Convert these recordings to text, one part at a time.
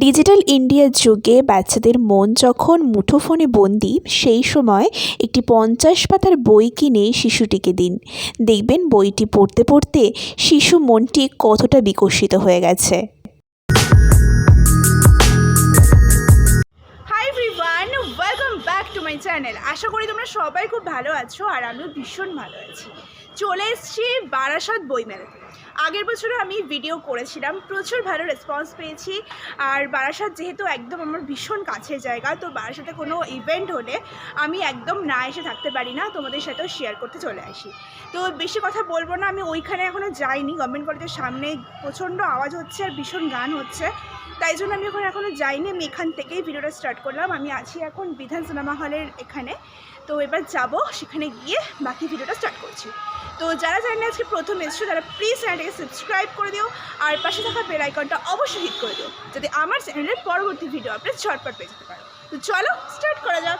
Digital ইন্ডিয়ার যুগে বাচ্চাদের মন যখন মুঠোফোনে বন্দি, সেই সময় একটি পঞ্চাশ পাতার বই কিনে শিশুটিকে দিন। দেখবেন বইটি পড়তে পড়তে শিশু মনটি কতটা বিকশিত হয়ে গেছে। মাই চ্যানেল আশা করি তোমরা সবাই খুব ভালো আছো আর আমিও ভীষণ ভালো আছি। চলে এসেছি বারাসাত বইমেলাতে। আগের বছরও আমি ভিডিও করেছিলাম, প্রচুর ভালো রেসপন্স পেয়েছি। আর বারাসাত যেহেতু একদম আমার ভীষণ কাছের জায়গা, তো বারাসাতে কোনো ইভেন্ট হলে আমি একদম না এসে থাকতে পারি না, তোমাদের সাথেও শেয়ার করতে চলে আসি। তো বেশি কথা বলব না, আমি ওইখানে এখনও যাইনি গভর্নমেন্ট কলেজের সামনে প্রচণ্ড আওয়াজ হচ্ছে আর ভীষণ গান হচ্ছে। তাই জন্য আমি ওখানে এখনও যাইনি, আমি এখান থেকেই ভিডিওটা স্টার্ট করলাম। আমি আছি এখন বিধান সিনেমা হলের এখানে। তো এবার যাব, সেখানে গিয়ে বাকি ভিডিওটা স্টার্ট করছি। তো যারা চ্যানেলে আজকে প্রথম এসছো, তারা প্লিজ চ্যানেলটাকে সাবস্ক্রাইব করে দিও আর পাশে থাকা বেল আইকনটা অবশ্যই হিট করে দিও, যাতে আমার চ্যানেলের পরবর্তী ভিডিও আপনি ঝটপট পেয়ে যেতে পারো। তো চলো স্টার্ট করা যাক।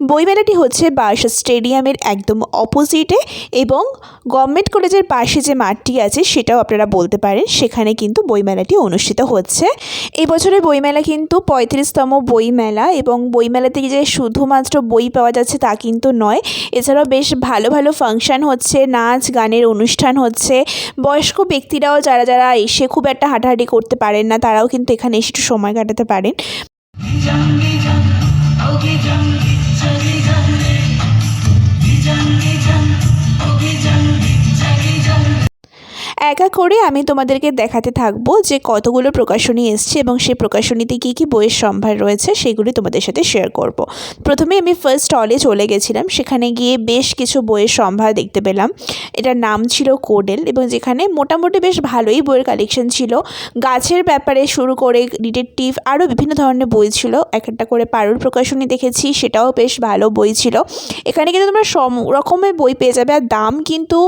বইমেলাটি হচ্ছে বারাসাত স্টেডিয়ামের একদম অপোজিটে এবং গভর্নমেন্ট কলেজের পাশে যে মাঠটি আছে সেটাও আপনারা বলতে পারেন। সেখানে কিন্তু বইমেলাটি অনুষ্ঠিত হচ্ছে। এই বছরের বইমেলা কিন্তু পঁয়ত্রিশতম বইমেলা এবং বইমেলাতে যে শুধুমাত্র বই পাওয়া যাচ্ছে তা কিন্তু নয়। এছাড়াও বেশ ভালো ভালো ফাংশান হচ্ছে, নাচ, গানের অনুষ্ঠান হচ্ছে। বয়স্ক ব্যক্তিরাও যারা যারা এসে খুব একটা হাঁটাহাঁটি করতে পারেন না, তারাও কিন্তু এখানে এসে একটু সময় কাটাতে পারেন। একা করে আমি তোমাদেরকে দেখাতে থাকব যে কতগুলো প্রকাশনী এসছে এবং সেই প্রকাশনীতে কী কী বইয়ের সম্ভার রয়েছে, সেগুলি তোমাদের সাথে শেয়ার করব। প্রথমে আমি ফার্স্ট স্টলে চলে গেছিলাম, সেখানে গিয়ে বেশ কিছু বইয়ের সম্ভার দেখতে পেলাম। এটার নাম ছিল কোডেল এবং যেখানে মোটামুটি বেশ ভালোই বইয়ের কালেকশন ছিল। গাছের ব্যাপারে শুরু করে ডিটেকটিভ আরও বিভিন্ন ধরনের বই ছিল। এক একটা করে পারুল প্রকাশনী দেখেছি, সেটাও বেশ ভালো বই ছিল। এখানে কিন্তু তোমরা সব রকমের বই পেয়ে যাবে, আর দাম কিন্তু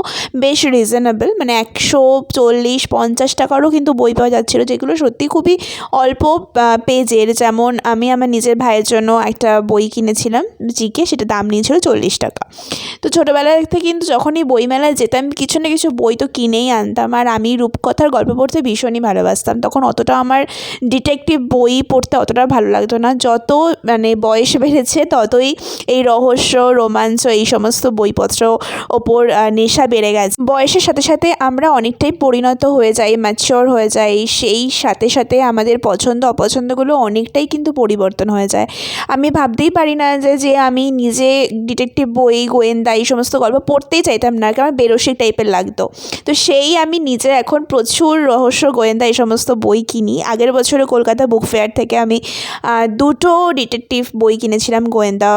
বেশ রিজনেবল মানে একশো চল্লিশ, পঞ্চাশ টাকারও কিন্তু বই পাওয়া যাচ্ছিল, যেগুলো সত্যি খুবই অল্প পেজের। যেমন আমি আমার নিজের ভাইয়ের জন্য একটা বই কিনেছিলাম, জিকে সেটা দাম নিয়েছিল চল্লিশ টাকা। তো ছোটোবেলা থেকে কিন্তু যখনই বইমেলায় যেতাম, কিছু না কিছু বই তো কিনেই আনতাম। আর আমি রূপকথার গল্প পড়তে ভীষণই ভালোবাসতাম। তখন অতটা আমার ডিটেকটিভ বই পড়তে অতটা ভালো লাগতো না। যত মানে বয়স বেড়েছে, ততই এই রহস্য, রোমাঞ্চ, এই সমস্ত বইপত্র ওপর নেশা বেড়ে গেছে। বয়সের সাথে সাথে আমরা অনেকটাই পরিণত হয়ে যাই ম্যাচিওর হয়ে যাই সেই সাথে সাথে আমাদের পছন্দ, অপছন্দগুলো অনেকটাই কিন্তু পরিবর্তন হয়ে যায়। আমি ভাবতেই পারি না যে যে আমি নিজে ডিটেকটিভ বই, গোয়েন্দা এই সমস্ত গল্প পড়তেই চাইতাম না, কারণ বেরসিক টাইপের লাগতো। তো সেই আমি নিজে এখন প্রচুর রহস্য গোয়েন্দা এই সমস্ত বই কিনি। আগের বছরে কলকাতা বুক ফেয়ার থেকে আমি দুটো ডিটেকটিভ বই কিনেছিলাম, গোয়েন্দা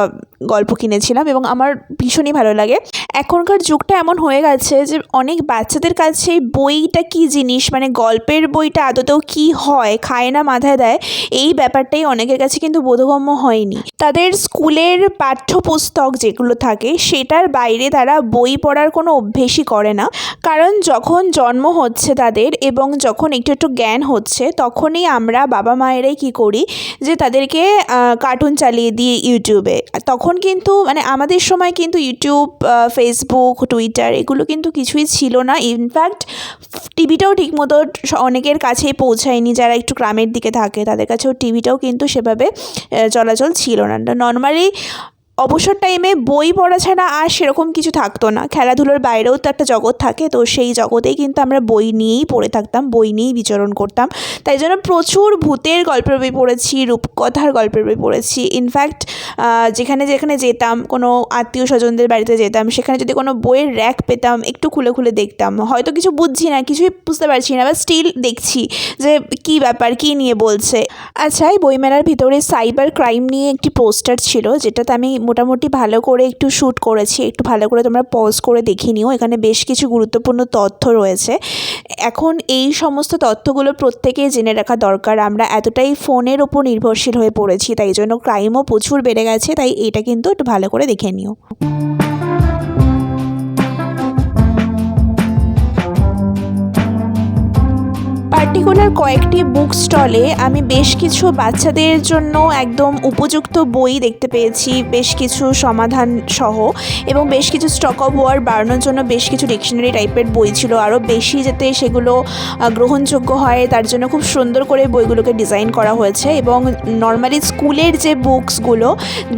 গল্প কিনেছিলাম এবং আমার ভীষণই ভালো লাগে। এখনকার যুগটা এমন হয়ে গেছে যে অনেক বাচ্চাদের কাছে বইটা কি জিনিস? মানে গল্পের বইটা আদতেও কি হয়? খায় না মাথায় দেয়? এই ব্যাপারটাই অনেকের কাছে কিন্তু বোধগম্য হয়নি। তাদের স্কুলের পাঠ্যপুস্তক যেগুলো থাকে, সেটার বাইরে তারা বই পড়ার কোনো অভ্যেসই করে না। কারণ যখন জন্ম হচ্ছে তাদের এবং যখন একটু একটু জ্ঞান হচ্ছে, তখনই আমরা বাবা মায়েরাই কী করি? যে তাদেরকে কার্টুন চালিয়ে দিই ইউটিউবে। তখন কিন্তু মানে আমাদের সময় কিন্তু ইউটিউব ফেসবুক টুইটার এগুলো কিন্তু কিছুই ছিল না। ইনফ্যাক্ট টিভিটাও ঠিকমতো অনেকের কাছেই পৌঁছায়নি, যারা একটু গ্রামের দিকে থাকে, তাদের কাছেও টিভিটাও কিন্তু সেভাবে চলাচল ছিল না। নর্মালি অবসর টাইমে বই পড়া ছাড়া আর সেরকম কিছু থাকতো না। খেলাধুলোর বাইরেও তো একটা জগৎ থাকে, তো সেই জগতেই কিন্তু আমরা বই নিয়েই পড়ে থাকতাম, বই নিয়েই বিচরণ করতাম। তাই জন্য প্রচুর ভূতের গল্পের বই পড়েছি, রূপকথার গল্পের বই পড়েছি। ইনফ্যাক্ট যেখানে যেখানে যেতাম, কোনো আত্মীয় স্বজনদের বাড়িতে যেতাম, সেখানে যদি কোনো বইয়ের র্যাক পেতাম, একটু খুলে খুলে দেখতাম। হয়তো কিছু বুঝছি না, কিছুই বুঝতে পারছি না বা স্টিল দেখছি যে কী ব্যাপার, কী নিয়ে বলছে। আচ্ছা এই বইমেলার ভিতরে সাইবার ক্রাইম নিয়ে একটি পোস্টার ছিল, যেটাতে আমি মোটামুটি ভালো করে একটু শ্যুট করেছি, একটু ভালো করে তোমরা পজ করে দেখে নিও। এখানে বেশ কিছু গুরুত্বপূর্ণ তথ্য রয়েছে। এখন এই সমস্ত তথ্যগুলো প্রত্যেকেই জেনে রাখা দরকার। আমরা এতটাই ফোনের ওপর নির্ভরশীল হয়ে পড়েছি, তাই জন্য ক্রাইমও প্রচুর বেড়ে গেছে, তাই এটা কিন্তু একটু ভালো করে দেখে নিও। পার্টিকুলার কয়েকটি বুক স্টলে আমি বেশ কিছু বাচ্চাদের জন্য একদম উপযুক্ত বই দেখতে পেয়েছি, বেশ কিছু সমাধান সহ এবং বেশ কিছু স্টক অফ ওয়ার বাড়ানোর জন্য বেশ কিছু ডিকশনারি টাইপের বই ছিল। আরও বেশি যাতে সেগুলো গ্রহণযোগ্য হয়, তার জন্য খুব সুন্দর করে বইগুলোকে ডিজাইন করা হয়েছে এবং নর্মালি স্কুলের যে বুকসগুলো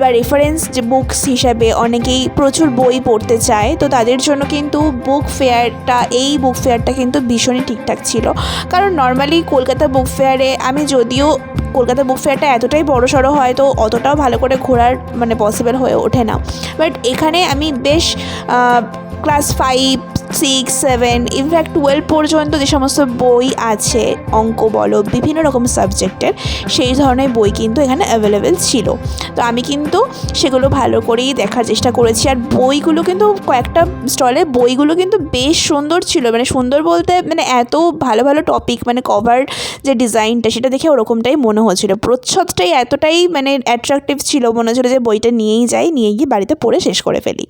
বা রেফারেন্স যে বুকস হিসাবে অনেকেই প্রচুর বই পড়তে চায়, তো তাদের জন্য কিন্তু বুক ফেয়ারটা এই বুক ফেয়ারটা কিন্তু ভীষণই ঠিকঠাক ছিল। কারণ নর্মালি কলকাতা বুক ফেয়ারে আমি যদিও কলকাতা বুক ফেয়ারটা এতটাই বড় সড়ো হয়, তো অতটাও ভালো করে ঘোরার মানে পসিবল হয়ে ওঠে না। বাট এখানে আমি বেশ class five six seven in fact twelve পর্যন্ত যে সমস্ত বই আছে, অঙ্ক বলো, বিভিন্ন রকম সাবজেক্টের সেই ধরনের বই কিন্তু এখানে অ্যাভেলেবেল ছিল। তো আমি কিন্তু সেগুলো ভালো করেই দেখার চেষ্টা করেছি। আর বইগুলো কিন্তু কয়েকটা স্টলে বইগুলো কিন্তু বেশ সুন্দর ছিল। মানে সুন্দর বলতে মানে এত ভালো ভালো টপিক মানে কভার যে ডিজাইনটা সেটা দেখে ওরকমটাই মনে হচ্ছিল। প্রচ্ছদটাই এতটাই মানে অ্যাট্রাকটিভ ছিল, মনে হচ্ছিল যে বইটা নিয়েই যাই, নিয়ে গিয়ে বাড়িতে পড়ে শেষ করে ফেলি।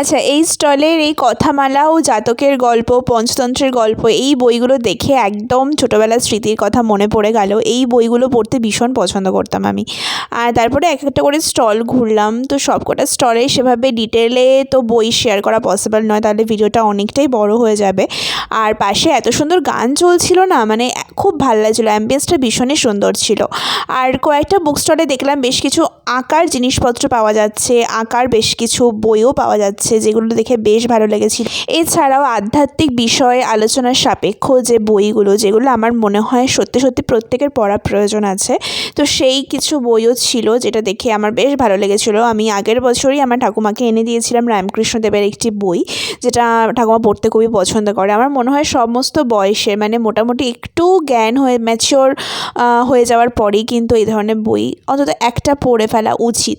আচ্ছা এই স্টলের এই কথামালা ও জাতকের গল্প, পঞ্চতন্ত্রের গল্প, এই বইগুলো দেখে একদম ছোটোবেলার স্মৃতির কথা মনে পড়ে গেল। এই বইগুলো পড়তে ভীষণ পছন্দ করতাম আমি। আর তারপরে এক একটা করে স্টল ঘুরলাম। তো সবকটা স্টলে সেভাবে ডিটেলে তো বই শেয়ার করা পসিবল নয়, তাহলে ভিডিওটা অনেকটাই বড় হয়ে যাবে। আর পাশে এত সুন্দর গান চলছিল না মানে খুব ভালো লাগছিল অ্যাম্বিয়েন্সটা ভীষণই সুন্দর ছিল। আর কয়েকটা বুক স্টলে দেখলাম বেশ কিছু আঁকার জিনিসপত্র পাওয়া যাচ্ছে, আঁকার বেশ কিছু বইও পাওয়া যাচ্ছে। যেগুলো দেখে বেশ ভালো লেগেছিল। এছাড়াও আধ্যাত্মিক বিষয়ে আলোচনার সাপেক্ষ যে বইগুলো, যেগুলো আমার মনে হয় সত্যি সত্যি প্রত্যেকের পড়া প্রয়োজন আছে, তো সেই কিছু বইও ছিল যেটা দেখে আমার বেশ ভালো লেগেছিলো। আমি আগের বছরই আমার ঠাকুমাকে এনে দিয়েছিলাম রামকৃষ্ণদেবের একটি বই, যেটা ঠাকুমা পড়তে খুবই পছন্দ করে। আমার মনে হয় সমস্ত বয়সে মানে মোটামুটি একটু জ্ঞান হয়ে ম্যাচিওর হয়ে যাওয়ার পরেই কিন্তু এই ধরনের বই অন্তত একটা পড়ে ফেলা উচিত।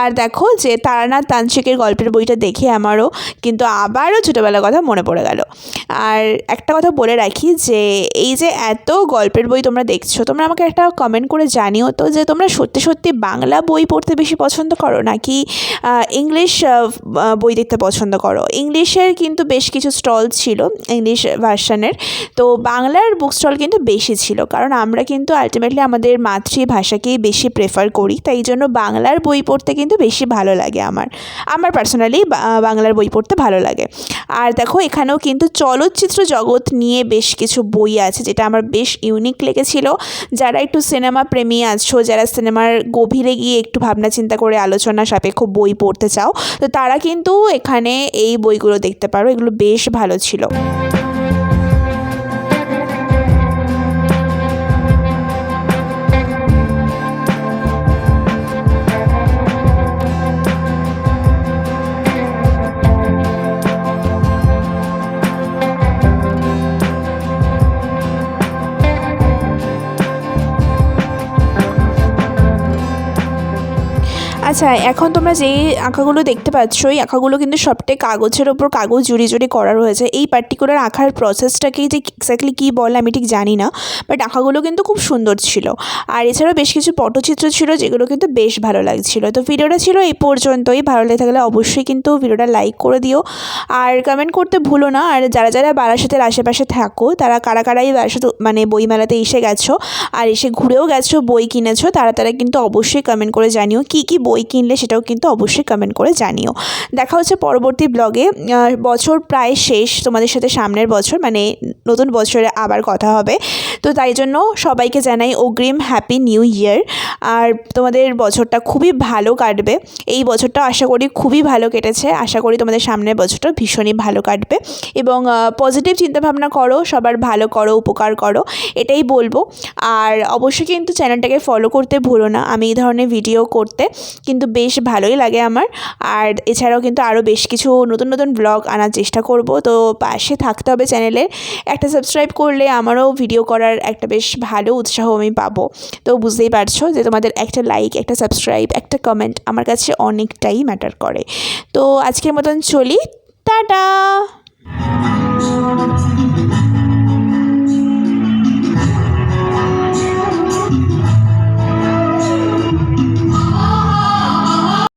আর দেখো যে তারানাথ তান্ত্রিকের গল্পের বইটা দেখে আমারও, কিন্তু আবারও ছোটোবেলার কথা মনে পড়ে গেল। আর একটা কথা বলে রাখি যে, এই যে এত গল্পের বই তোমরা দেখছ, তোমরা আমাকে একটা কমেন্ট করে জানিও তো যে, তোমরা সত্যি সত্যি বাংলা বই পড়তে বেশি পছন্দ করো নাকি ইংলিশ বই দেখতে পছন্দ করো? ইংলিশের কিন্তু বেশ কিছু স্টল ছিল ইংলিশ ভার্সানের তো বাংলার বুক স্টল কিন্তু বেশি ছিল, কারণ আমরা কিন্তু আলটিমেটলি আমাদের মাতৃভাষাকেই বেশি প্রেফার করি। তাই জন্য বাংলার বই পড়তে কিন্তু বেশি ভালো লাগে আমার। আমার পার্সোনালি বাংলার বই পড়তে ভালো লাগে। আর দেখো, এখানেও কিন্তু চলচ্চিত্র জগৎ নিয়ে বেশ কিছু বই আছে, যেটা আমার বেশ ইউনিক লেগেছিল। যারা একটু সিনেমা প্রেমী আছো, যারা সিনেমার গভীরে গিয়ে একটু ভাবনা চিন্তা করে আলোচনা সাপেক্ষ বই পড়তে চাও, তো তারা কিন্তু এখানে এই বইগুলো দেখতে পারো, এগুলো বেশ ভালো ছিল। আচ্ছা এখন তোমরা যেই আঁকাগুলো দেখতে পাচ্ছ, এই আঁকাগুলো কিন্তু সবটাই কাগজের ওপর কাগজ জুড়ি জুড়ি করা রয়েছে। এই পার্টিকুলার আঁকার প্রসেসটাকে যে এক্স্যাক্টলি কী বলে আমি ঠিক জানি না বাট আঁকাগুলো কিন্তু খুব সুন্দর ছিল। আর এছাড়াও বেশ কিছু পটচিত্র ছিল, যেগুলো কিন্তু বেশ ভালো লাগছিল। তো ভিডিওটা ছিল এই পর্যন্তই। ভালো লেগে থাকলে অবশ্যই কিন্তু ভিডিওটা লাইক করে দিও। আর কমেন্ট করতে ভুলো না। আর যারা যারা বারাসাতের আশেপাশে থাকো, তারা কারা, কারাই বারাসাত মানে বইমেলাতে এসে গেছো, আর এসে ঘুরেও গেছো, বই কিনেছো, তারা তারা কিন্তু অবশ্যই কমেন্ট করে জানিও কী কী বই কিনলে সেটাও কিন্তু অবশ্যই কমেন্ট করে জানিও। দেখা হচ্ছে পরবর্তী ব্লগে বছর প্রায় শেষ তোমাদের সাথে সামনের বছর মানে নতুন বছরে আবার কথা হবে। তো তাই জন্য সবাইকে জানাই অগ্রিম হ্যাপি নিউ ইয়ার আর তোমাদের বছরটা খুবই ভালো কাটবে। এই বছরটা আশা করি খুবই ভালো কেটেছে। আশা করি তোমাদের সামনের বছরটা ভীষণই ভালো কাটবে। এবং পজিটিভ চিন্তাভাবনা করো, সবার ভালো করো, উপকার করো, এটাই বলব। আর অবশ্যই কিন্তু চ্যানেলটাকে ফলো করতে ভুলো না। আমি এই ধরনের ভিডিও করতে। কিন্তু বেশ ভালোই লাগে আমার। আর এছাড়াও কিন্তু আরও বেশ কিছু নতুন নতুন ব্লগ আনার চেষ্টা করব। তো পাশে থাকতে হবে চ্যানেলে একটা সাবস্ক্রাইব করলে আমারও ভিডিও করার একটা বেশ ভালো উৎসাহ আমি পাবো। তো বুঝতেই পারছ যে তোমাদের একটা লাইক একটা সাবস্ক্রাইব একটা কমেন্ট আমার কাছে অনেকটাই ম্যাটার করে। তো আজকের মতন চলি। টাটা!